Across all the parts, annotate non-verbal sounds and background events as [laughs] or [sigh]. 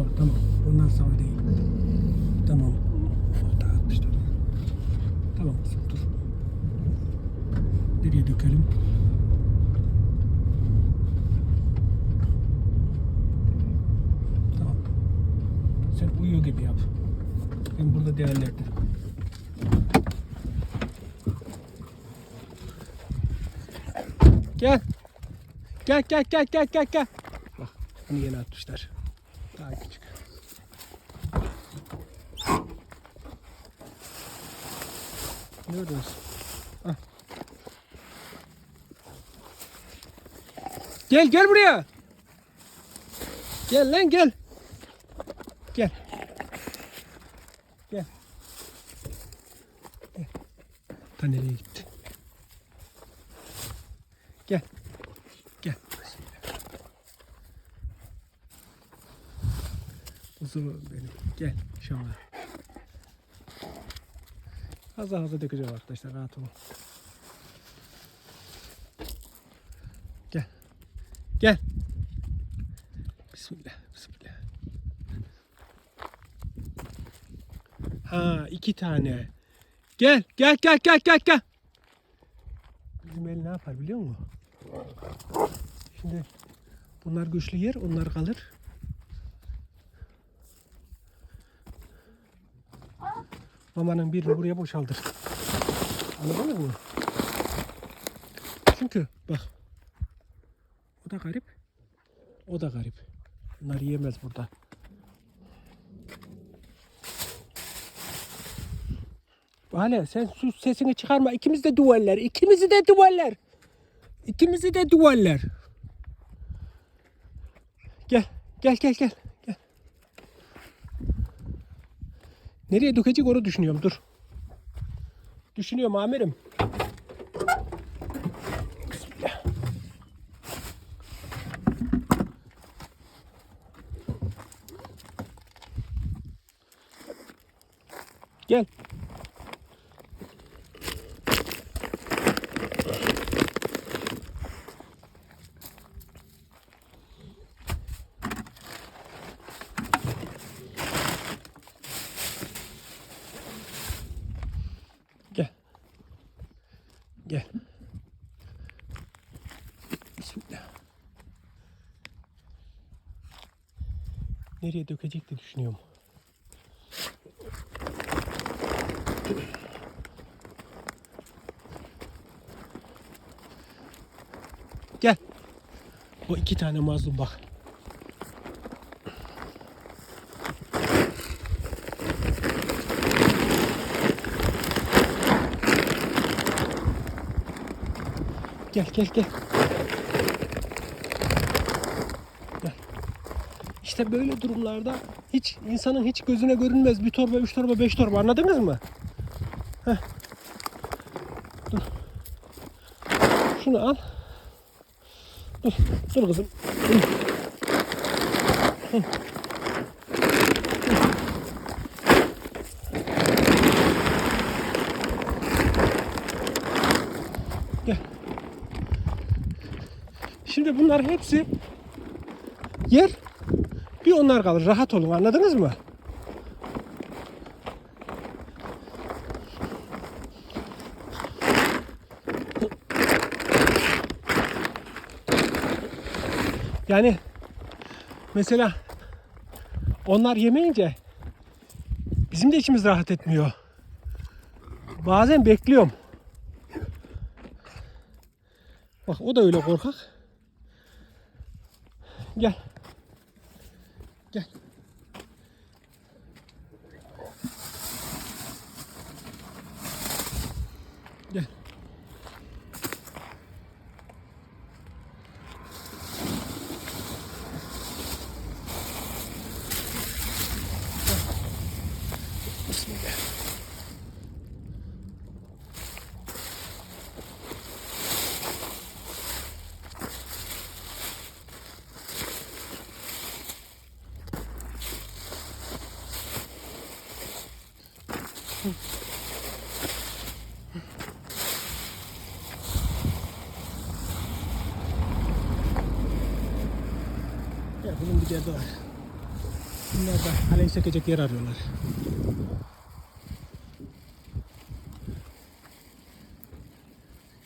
Tamam tamam. Bundan sonra değil. Tamam. Atmışlar. Tamam dur. Nereye dökelim? Tamam. Sen uyuyor gibi yap. Ben burada değerlendir. Gel. Gel gel gel gel gel gel. Bak bunu yeni atmışlar. Daha küçük. Arıyorsun? Al. Gel gel buraya. Gel lan gel. Gel. Gel. Gel. Ta nereye gitti? Gel. Gel. Uzun benim. Gel. Az daha hızlı dökeceğim arkadaşlar. Rahat olun. Gel. Gel. Bismillah. Bismillah. Ha iki tane. Gel. Gel gel gel gel gel. Bizim el ne yapar biliyor musun? Şimdi bunlar güçlü yer, onlar kalır. Mamanın birini buraya boşaldır. Anladınız mı? Çünkü bak. O da garip. O da garip. Bunlar yiyemez burada. Vale sen sus sesini çıkarma. İkimiz de duvaller. İkimizi de duvaller. İkimizi de duvaller. Gel. Gel gel gel. Gel. Nereye dökecek onu düşünüyorum. Dur. Düşünüyorum amirim. Gel. Gel. Bismillah. Nereye dökecek diye düşünüyorum. Gel. O iki tane mazlum bak. Gel gel gel. Gel. İşte böyle durumlarda hiç insanın hiç gözüne görünmez bir torba, üç torba, beş torba anladınız mı? Heh. Dur. Şunu al. Dur, dur kızım. Dur. Hı. Şimdi bunlar hepsi yer bir onlar kalır. Rahat olun anladınız mı? Yani mesela onlar yemeyince bizim de içimiz rahat etmiyor. Bazen bekliyorum. Bak o da öyle korkak. Gel. Gel. Gel. Bismillah. Derdi var. Bunlar da alev çekecek yer arıyorlar.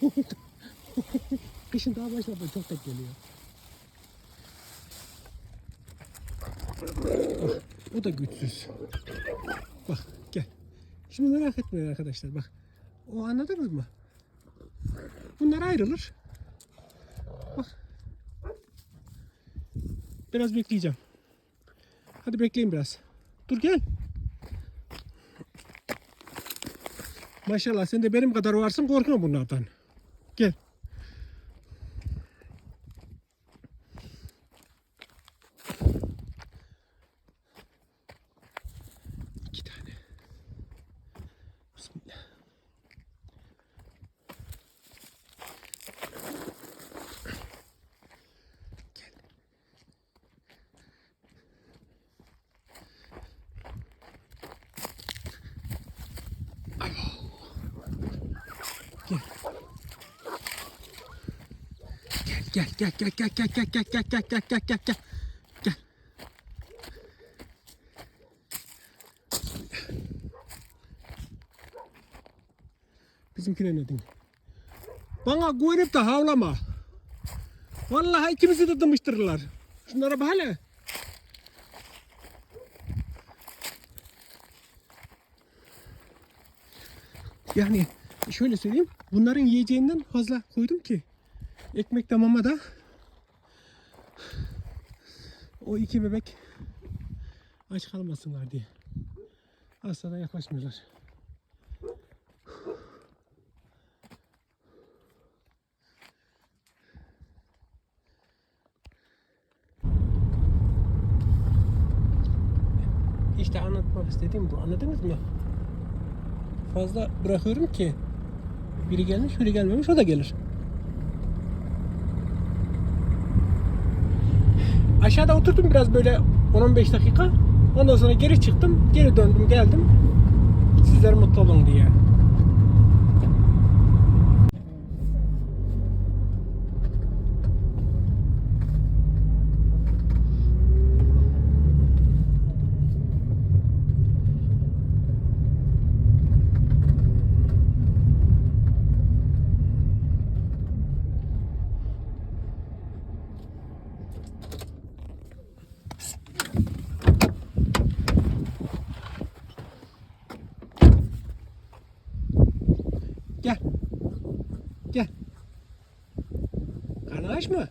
[laughs] Kışın daha başladı çok tek geliyor. Bak, o da güçsüz. Bak gel. Şimdi merak etmeyin arkadaşlar bak. O anladınız mı? Bunlar ayrılır. Bak. Biraz bekleyeceğim. Hadi bekleyin biraz. Dur gel. Maşallah sen de benim kadar varsın korkma bunlardan. Gel gel gel gel gel gel gel gel gel gel gel gel gel gel. Bizimkine ne diyeyim? Bana güvenip de havlama. Vallahi ikimizi de dımıştırırlar. Şunlara bak hele. Yani şöyle söyleyeyim. Bunların yiyeceğinden fazla koydum ki. Ekmek de mama da. O iki bebek aç kalmasınlar diye. Asla da yaklaşmıyorlar. İşte anlatmak istediğim bu. Anladınız mı? Fazla bırakıyorum ki biri gelmiş biri gelmemiş o da gelir. Aşağıda oturdum biraz böyle 10-15 dakika. Ondan sonra geri çıktım. Geri döndüm geldim. Sizler mutlu olun diye. Gel. Gel. Karnın aç mı?